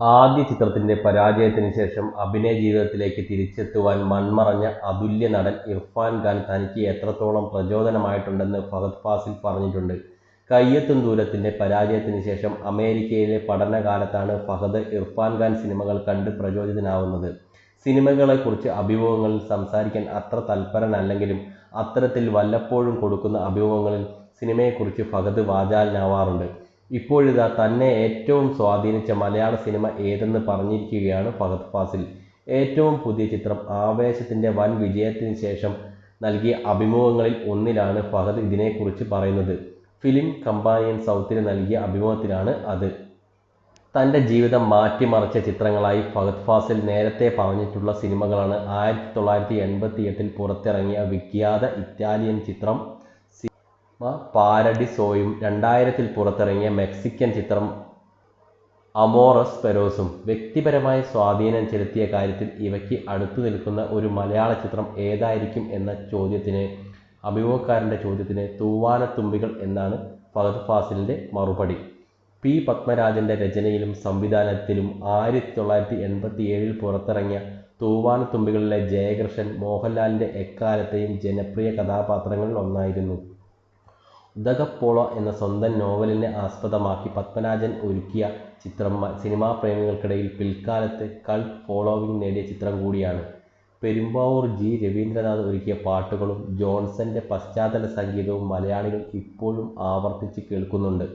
ആദ്യ ചിത്രത്തിന്റെ പരാജയത്തിന് ശേഷം അഭിനയ ജീവിതത്തിലേക്ക് തിരിച്ചെത്തുവാൻ മൺമറഞ്ഞ അതുല്യ നടൻ ഇർഫാൻ ഖാൻ തനിക്ക് എത്രത്തോളം പ്രചോദനമായിട്ടുണ്ടെന്ന് ഫഹദ് ഫാസിൽ പറഞ്ഞിട്ടുണ്ട്. കയ്യെത്തും ദൂരത്തിന്റെ പരാജയത്തിന് ശേഷം അമേരിക്കയിലെ പഠനകാലത്താണ് ഫഹദ് ഇർഫാൻ ഖാൻ സിനിമകൾ കണ്ട് പ്രചോദിതനാവുന്നത്. സിനിമകളെക്കുറിച്ച് അഭിമുഖങ്ങളിൽ സംസാരിക്കാൻ അത്ര തൽപരനല്ലെങ്കിലും അത്തരത്തിൽ വല്ലപ്പോഴും കൊടുക്കുന്ന അഭിമുഖങ്ങളിൽ സിനിമയെക്കുറിച്ച് ഫഹദ് വാചാലനാവാറുണ്ട്. ഇപ്പോഴിതാ തന്നെ ഏറ്റവും സ്വാധീനിച്ച മലയാള സിനിമ ഏതെന്ന് പറഞ്ഞിരിക്കുകയാണ് ഫഹദ് ഫാസിൽ. ഏറ്റവും പുതിയ ചിത്രം ആവേശത്തിന്റെ വൻ വിജയത്തിന് ശേഷം നൽകിയ അഭിമുഖങ്ങളിൽ ഒന്നിലാണ് ഫഹദ് ഇതിനെക്കുറിച്ച് പറയുന്നത്. ഫിലിം കമ്പാനിയൻ സൗത്തിന് നൽകിയ അഭിമുഖത്തിലാണ് അത്. തന്റെ ജീവിതം മാറ്റിമറിച്ച ചിത്രങ്ങളായി ഫഹദ് ഫാസിൽ നേരത്തെ പറഞ്ഞിട്ടുള്ള സിനിമകളാണ് ആയിരത്തി തൊള്ളായിരത്തി എൺപത്തിയെട്ടിൽ പുറത്തിറങ്ങിയ വിഖ്യാത ഇറ്റാലിയൻ ചിത്രം സിനിമ പാരഡിസോയും രണ്ടായിരത്തിൽ പുറത്തിറങ്ങിയ മെക്സിക്കൻ ചിത്രം അമോറസ് പെരോസും. വ്യക്തിപരമായ സ്വാധീനം ചെലുത്തിയ കാര്യത്തിൽ ഇവയ്ക്ക് അടുത്തു നിൽക്കുന്ന ഒരു മലയാള ചിത്രം ഏതായിരിക്കും എന്ന ചോദ്യത്തിന് അഭിമുഖക്കാരന്റെ ചോദ്യത്തിന് തൂവാനത്തുമ്പികൾ എന്നാണ് ഫഹദ് ഫാസിലിന്റെ മറുപടി. പി. പത്മരാജന്റെ രചനയിലും സംവിധാനത്തിലും ആയിരത്തി തൊള്ളായിരത്തി എൺപത്തി ഏഴിൽ പുറത്തിറങ്ങിയ തൂവാനത്തുമ്പികളിലെ ജയകൃഷ്ണൻ മോഹൻലാലിന്റെ എക്കാലത്തെയും ജനപ്രിയ കഥാപാത്രങ്ങളിൽ ഒന്നായിരുന്നു. ഉദകപ്പോള എന്ന സ്വന്തം നോവലിനെ ആസ്പദമാക്കി പത്മരാജൻ ഒരുക്കിയ ചിത്രം സിനിമാ പ്രേമികൾക്കിടയിൽ പിൽക്കാലത്ത് കൾട്ട് ഫോളോവിംഗ് നേടിയ ചിത്രം കൂടിയാണ്. പെരുമ്പാവൂർ ജി. രവീന്ദ്രനാഥ് ഒരുക്കിയ പാട്ടുകളും ജോൺസന്റെ പശ്ചാത്തല സംഗീതവും മലയാളികൾ ഇപ്പോഴും ആവർത്തിച്ച് കേൾക്കുന്നുണ്ട്.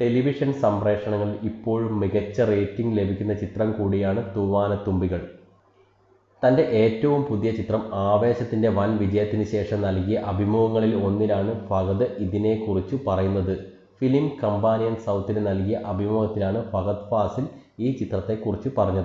ടെലിവിഷൻ സംപ്രേഷണങ്ങളിൽ ഇപ്പോഴും മികച്ച റേറ്റിംഗ് ലഭിക്കുന്ന ചിത്രം കൂടിയാണ് തൂവാനത്തുമ്പികൾ. തന്റെ ഏറ്റവും പുതിയ ചിത്രം ആവേശത്തിന്റെ വൻ വിജയത്തിന് ശേഷം നൽകിയ അഭിമുഖങ്ങളിൽ ഒന്നിലാണ് ഫഹദ് ഇതിനെക്കുറിച്ച് പറയുന്നത്. ഫിലിം കമ്പാനിയൻ സൗത്തിന് നൽകിയ അഭിമുഖത്തിലാണ് ഫഹദ് ഫാസിൽ ഈ ചിത്രത്തെക്കുറിച്ച് പറഞ്ഞത്.